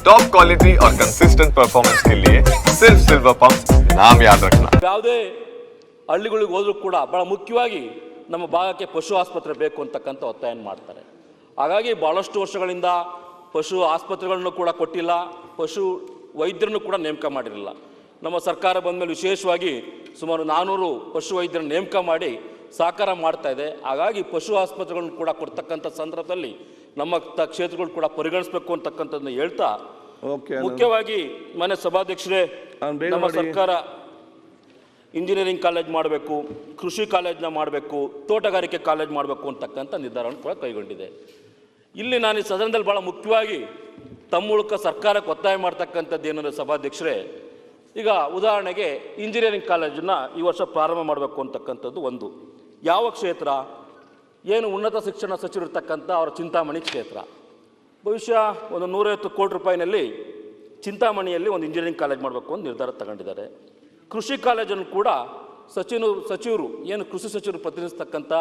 Top quality और consistent performance के लिए सिर्फ सिल्वर पंप नाम याद रखना ಯಾವುದೇ ಹಳ್ಳಿಗಳಿಗೆ ಹೋದ್ರೂ ಕೂಡ ಭಾಳ ಮುಖ್ಯವಾಗಿ ನಮ್ಮ ಭಾಗಕ್ಕೆ ಪಶು ಆಸ್ಪತ್ರೆ ಬೇಕು ಅಂತಕ್ಕಂಥ ಒತ್ತಾಯ ಮಾಡ್ತಾರೆ ಹಾಗಾಗಿ ಭಾಳಷ್ಟು ವರ್ಷಗಳಿಂದ ಪಶು ಆಸ್ಪತ್ರೆಗಳನ್ನು ಕೂಡ ಕೊಟ್ಟಿಲ್ಲ ಪಶು ವೈದ್ಯರನ್ನು ಕೂಡ ನೇಮಕ ಮಾಡಿರಲಿಲ್ಲ ನಮ್ಮ ಸರ್ಕಾರ ಬಂದಮೇಲೆ ವಿಶೇಷವಾಗಿ ಸುಮಾರು ನಾನ್ನೂರು ಪಶು ವೈದ್ಯರನ್ನು ನೇಮಕ ಮಾಡಿ ಸಹಕಾರ ಮಾಡ್ತಾ ಇದೆ ಹಾಗಾಗಿ ಪಶು ಆಸ್ಪತ್ರೆಗಳನ್ನು ಕೂಡ ಕೊಡ್ತಕ್ಕಂಥ ಸಂದರ್ಭದಲ್ಲಿ ನಮ್ಮ ತ ಕ್ಷೇತ್ರಗಳು ಕೂಡ ಪರಿಗಣಿಸಬೇಕು ಅಂತಕ್ಕಂಥದ್ದನ್ನ ಹೇಳ್ತಾ ಓಕೆ ಮುಖ್ಯವಾಗಿ ಮನೆ ಸಭಾಧ್ಯಕ್ಷರೇ ನಾನು ಬೇಗ ನಮ್ಮ ಮಾಡಿ. ಸರ್ಕಾರ ಇಂಜಿನಿಯರಿಂಗ್ ಕಾಲೇಜ್ ಮಾಡಬೇಕು ಕೃಷಿ ಕಾಲೇಜ್ನ ಮಾಡಬೇಕು ತೋಟಗಾರಿಕೆ ಕಾಲೇಜ್ ಮಾಡಬೇಕು ಅಂತಕ್ಕಂಥ ನಿರ್ಧಾರವನ್ನು ಕೂಡ ಕೈಗೊಂಡಿದೆ. ಇಲ್ಲಿ ನಾನು ಈ ಸದನದಲ್ಲಿ ಭಾಳ ಮುಖ್ಯವಾಗಿ ತಮ್ಮ ಮೂಲಕ ಸರ್ಕಾರಕ್ಕೆ ಒತ್ತಾಯ ಮಾಡ್ತಕ್ಕಂಥದ್ದು ಏನಂದರೆ ಸಭಾಧ್ಯಕ್ಷರೇ ಈಗ ಉದಾಹರಣೆಗೆ ಇಂಜಿನಿಯರಿಂಗ್ ಕಾಲೇಜನ್ನು ಈ ವರ್ಷ ಪ್ರಾರಂಭ ಮಾಡಬೇಕು ಅಂತಕ್ಕಂಥದ್ದು ಒಂದು. ಯಾವ ಕ್ಷೇತ್ರ? ಏನು ಉನ್ನತ ಶಿಕ್ಷಣ ಸಚಿವರಿರ್ತಕ್ಕಂಥ ಅವರ ಚಿಂತಾಮಣಿ ಕ್ಷೇತ್ರ. ಬಹುಶಃ ಒಂದು ನೂರೈವತ್ತು ಕೋಟಿ ರೂಪಾಯಿನಲ್ಲಿ ಚಿಂತಾಮಣಿಯಲ್ಲಿ ಒಂದು ಇಂಜಿನಿಯರಿಂಗ್ ಕಾಲೇಜ್ ಮಾಡಬೇಕು ಅಂತ ನಿರ್ಧಾರ ತಗೊಂಡಿದ್ದಾರೆ. ಕೃಷಿ ಕಾಲೇಜನ್ನು ಕೂಡ ಸಚಿವರು ಸಚಿವರು ಏನು ಕೃಷಿ ಸಚಿವರು ಪ್ರತಿನಿಧಿಸ್ತಕ್ಕಂಥ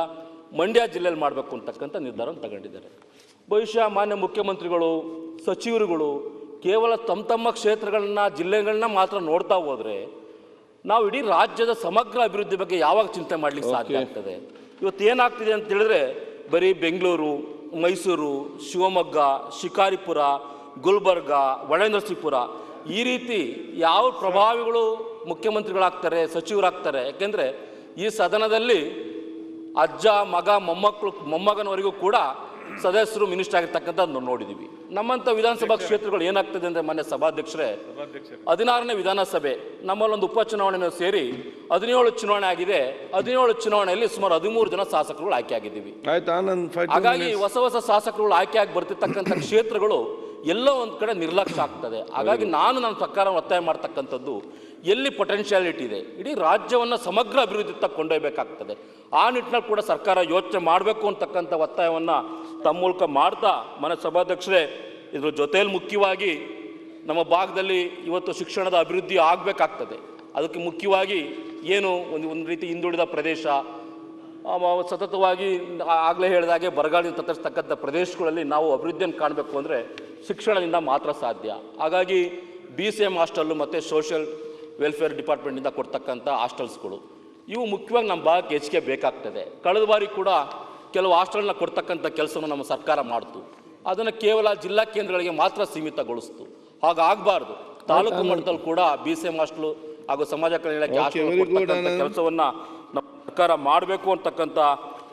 ಮಂಡ್ಯ ಜಿಲ್ಲೆಯಲ್ಲಿ ಮಾಡಬೇಕು ಅಂತಕ್ಕಂಥ ನಿರ್ಧಾರವನ್ನು ತಗೊಂಡಿದ್ದಾರೆ. ಬಹುಶಃ ಮಾನ್ಯ ಮುಖ್ಯಮಂತ್ರಿಗಳು ಸಚಿವರುಗಳು ಕೇವಲ ತಮ್ಮ ತಮ್ಮ ಕ್ಷೇತ್ರಗಳನ್ನ ಜಿಲ್ಲೆಗಳನ್ನ ಮಾತ್ರ ನೋಡ್ತಾ ಹೋದರೆ ನಾವು ಇಡೀ ರಾಜ್ಯದ ಸಮಗ್ರ ಅಭಿವೃದ್ಧಿ ಬಗ್ಗೆ ಯಾವಾಗ ಚಿಂತೆ ಮಾಡ್ಲಿಕ್ಕೆ ಸಾಧ್ಯ ಆಗ್ತದೆ? ಇವತ್ತು ಏನಾಗ್ತಿದೆ ಅಂತ ಹೇಳಿದ್ರೆ ಬರೀ ಬೆಂಗಳೂರು, ಮೈಸೂರು, ಶಿವಮೊಗ್ಗ, ಶಿಕಾರಿಪುರ, ಗುಲ್ಬರ್ಗ ಒಳನರಸೀಪುರ ಈ ರೀತಿ ಯಾವ ಪ್ರಭಾವಿಗಳು ಮುಖ್ಯಮಂತ್ರಿಗಳಾಗ್ತಾರೆ, ಸಚಿವರಾಗ್ತಾರೆ, ಯಾಕೆಂದರೆ ಈ ಸದನದಲ್ಲಿ ಅಜ್ಜ, ಮಗ ಮೊಮ್ಮಕ್ಕಳು ಮೊಮ್ಮಗನವರೆಗೂ ಕೂಡ ಸದಸ್ಯರು ಮಿನಿಸ್ಟರ್ ಆಗಿರ್ತಕ್ಕಂಥದ್ದು ನೋಡಿದೀವಿ. ನೋಡಿದ್ದೀವಿ ನಮ್ಮಂಥ ವಿಧಾನಸಭಾ ಕ್ಷೇತ್ರಗಳು ಏನಾಗ್ತದೆ ಅಂದರೆ ಮಾನ್ಯ ಸಭಾಧ್ಯಕ್ಷರೇ ಹದಿನಾರನೇ ವಿಧಾನಸಭೆ ನಮ್ಮಲ್ಲೊಂದು ಉಪಚುನಾವಣೆಯನ್ನು ಸೇರಿ ಹದಿನೇಳು ಚುನಾವಣೆ ಆಗಿದೆ. ಹದಿನೇಳು ಚುನಾವಣೆಯಲ್ಲಿ ಸುಮಾರು ಹದಿಮೂರು ಜನ ಶಾಸಕರುಗಳು ಆಯ್ಕೆ ಆಗಿದ್ದೀವಿ. ಹಾಗಾಗಿ ಹೊಸ ಹೊಸ ಶಾಸಕರುಗಳು ಆಗಿ ಬರ್ತಿರ್ತಕ್ಕಂಥ ಕ್ಷೇತ್ರಗಳು ಎಲ್ಲೋ ಒಂದು ಕಡೆ ನಿರ್ಲಕ್ಷ್ಯ ಆಗ್ತದೆ. ಹಾಗಾಗಿ ನಾನು ನನ್ನ ಸರ್ಕಾರ ಒತ್ತಾಯ ಮಾಡ್ತಕ್ಕಂಥದ್ದು ಎಲ್ಲಿ ಪೊಟೆನ್ಷಿಯಾಲಿಟಿ ಇದೆ? ಇಡೀ ರಾಜ್ಯವನ್ನು ಸಮಗ್ರ ಅಭಿವೃದ್ಧಿ ತಕ್ಕ ಕೊಂಡೊಯ್ಬೇಕಾಗ್ತದೆ. ಆ ನಿಟ್ಟಿನಲ್ಲಿ ಕೂಡ ಸರ್ಕಾರ ಯೋಚನೆ ಮಾಡಬೇಕು ಅಂತಕ್ಕಂಥ ಒತ್ತಾಯವನ್ನು ತಮ್ಮ ಮೂಲಕ ಮಾಡ್ತಾ ಮನೆ ಸಭಾಧ್ಯಕ್ಷರೇ, ಇದ್ರ ಜೊತೆಯಲ್ಲಿ ಮುಖ್ಯವಾಗಿ ನಮ್ಮ ಭಾಗದಲ್ಲಿ ಇವತ್ತು ಶಿಕ್ಷಣದ ಅಭಿವೃದ್ಧಿ ಆಗಬೇಕಾಗ್ತದೆ. ಅದಕ್ಕೆ ಮುಖ್ಯವಾಗಿ ಏನು ಒಂದು ಒಂದು ರೀತಿ ಹಿಂದುಳಿದ ಪ್ರದೇಶ ಸತತವಾಗಿ ಆಗಲೇ ಹೇಳಿದಾಗೆ ಬರಗಾಲದಿಂದ ತತ್ತರಿಸ್ತಕ್ಕಂಥ ಪ್ರದೇಶಗಳಲ್ಲಿ ನಾವು ಅಭಿವೃದ್ಧಿಯನ್ನು ಕಾಣಬೇಕು ಅಂದರೆ ಶಿಕ್ಷಣದಿಂದ ಮಾತ್ರ ಸಾಧ್ಯ. ಹಾಗಾಗಿ ಬಿ ಸಿ ಎಂ ಹಾಸ್ಟೆಲ್ಲು ಮತ್ತು ಸೋಷಿಯಲ್ ವೆಲ್ಫೇರ್ ಡಿಪಾರ್ಟ್ಮೆಂಟಿಂದ ಕೊಡ್ತಕ್ಕಂಥ ಹಾಸ್ಟೆಲ್ಸ್ಗಳು ಇವು ಮುಖ್ಯವಾಗಿ ನಮ್ಮ ಭಾಗಕ್ಕೆ ಹೆಚ್ಚಿಗೆ ಬೇಕಾಗ್ತದೆ. ಕಳೆದ ಬಾರಿ ಕೂಡ ಕೆಲವು ಹಾಸ್ಟೆಲ್ನ ಕೊಡ್ತಕ್ಕಂಥ ಕೆಲಸವನ್ನು ನಮ್ಮ ಸರ್ಕಾರ ಮಾಡ್ತು. ಅದನ್ನು ಕೇವಲ ಜಿಲ್ಲಾ ಕೇಂದ್ರಗಳಿಗೆ ಮಾತ್ರ ಸೀಮಿತಗೊಳಿಸ್ತು. ಹಾಗಾಗಬಾರ್ದು. ತಾಲೂಕು ಮಟ್ಟದಲ್ಲಿ ಕೂಡ ಬಿ ಸಿ ಎಂ ಹಾಸ್ಟೆಲು ಹಾಗೂ ಸಮಾಜ ಕಲ್ಯಾಣ ಇಲಾಖೆ. ಕೆಲಸವನ್ನ ನಮ್ಮ ಸರ್ಕಾರ ಮಾಡಬೇಕು ಅಂತಕ್ಕಂಥ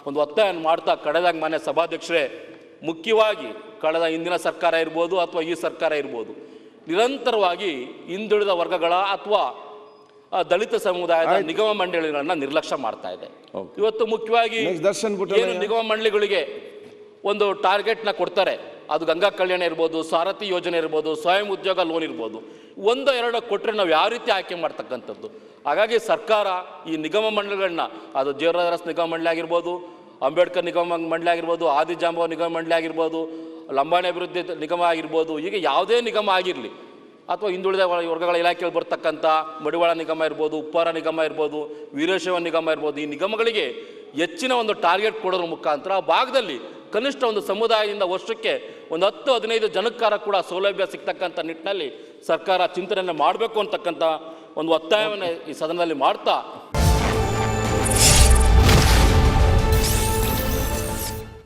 ಒಂದು ಒತ್ತಾಯ ಮಾಡ್ತಾ ಕಳೆದಾಗ ಮಾನ್ಯ ಸಭಾಧ್ಯಕ್ಷರೇ ಮುಖ್ಯವಾಗಿ ಕಳೆದ ಹಿಂದಿನ ಸರ್ಕಾರ ಇರ್ಬೋದು ಅಥವಾ ಈ ಸರ್ಕಾರ ಇರ್ಬೋದು ನಿರಂತರವಾಗಿ ಹಿಂದುಳಿದ ವರ್ಗಗಳ ಅಥವಾ ದಲಿತ ಸಮುದಾಯದ ನಿಗಮ ಮಂಡಳಿಗಳನ್ನ ನಿರ್ಲಕ್ಷ್ಯ ಮಾಡ್ತಾ ಇದೆ. ಇವತ್ತು ಮುಖ್ಯವಾಗಿ ಏನು ನಿಗಮ ಮಂಡಳಿಗಳಿಗೆ ಒಂದು ಟಾರ್ಗೆಟ್ನ ಕೊಡ್ತಾರೆ. ಅದು ಗಂಗಾ ಕಲ್ಯಾಣ ಇರ್ಬೋದು ಸಾರಥಿ ಯೋಜನೆ ಇರ್ಬೋದು ಸ್ವಯಂ ಉದ್ಯೋಗ ಲೋನ್ ಇರ್ಬೋದು. ಒಂದು ಎರಡು ಕೊಟ್ಟರೆ ನಾವು ಯಾವ ರೀತಿ ಆಯ್ಕೆ ಮಾಡ್ತಕ್ಕಂಥದ್ದು? ಹಾಗಾಗಿ ಸರ್ಕಾರ ಈ ನಿಗಮ ಮಂಡಳಿಗಳನ್ನ ಅದು ಜೇವರಾಜ್ ನಿಗಮ ಮಂಡಳಿ ಆಗಿರ್ಬೋದು ಅಂಬೇಡ್ಕರ್ ನಿಗಮ ಮಂಡಳಿ ಆಗಿರ್ಬೋದು ಆದಿಜಾಂಬವ ನಿಗಮ ಮಂಡಳಿ ಆಗಿರ್ಬೋದು ಲಂಬಾಣಿ ಅಭಿವೃದ್ಧಿ ನಿಗಮ ಆಗಿರ್ಬೋದು ಈಗ ಯಾವುದೇ ನಿಗಮ ಆಗಿರಲಿ, ಅಥವಾ ಹಿಂದುಳಿದ ವರ್ಗಗಳ ಇಲಾಖೆಯಲ್ಲಿ ಬರ್ತಕ್ಕಂಥ ಮಡಿವಾಳ ನಿಗಮ ಇರ್ಬೋದು, ಉಪ್ಪಾರ ನಿಗಮ ಇರ್ಬೋದು ವೀರಶೈವ ನಿಗಮ ಇರ್ಬೋದು, ಈ ನಿಗಮಗಳಿಗೆ ಹೆಚ್ಚಿನ ಒಂದು ಟಾರ್ಗೆಟ್ ಕೊಡೋದ್ರ ಮುಖಾಂತರ ಆ ಭಾಗದಲ್ಲಿ ಕನಿಷ್ಠ ಒಂದು ಸಮುದಾಯದಿಂದ ವರ್ಷಕ್ಕೆ ಒಂದು ಹತ್ತು, ಹದಿನೈದು ಜನಕ್ಕಾರ ಕೂಡ ಸೌಲಭ್ಯ ಸಿಗ್ತಕ್ಕಂಥ ನಿಟ್ಟಿನಲ್ಲಿ ಸರ್ಕಾರ ಚಿಂತನೆಯನ್ನು ಮಾಡಬೇಕು ಅಂತಕ್ಕಂಥ ಒಂದು ಒತ್ತಾಯವನ್ನು ಈ ಸದನದಲ್ಲಿ ಮಾಡ್ತಾ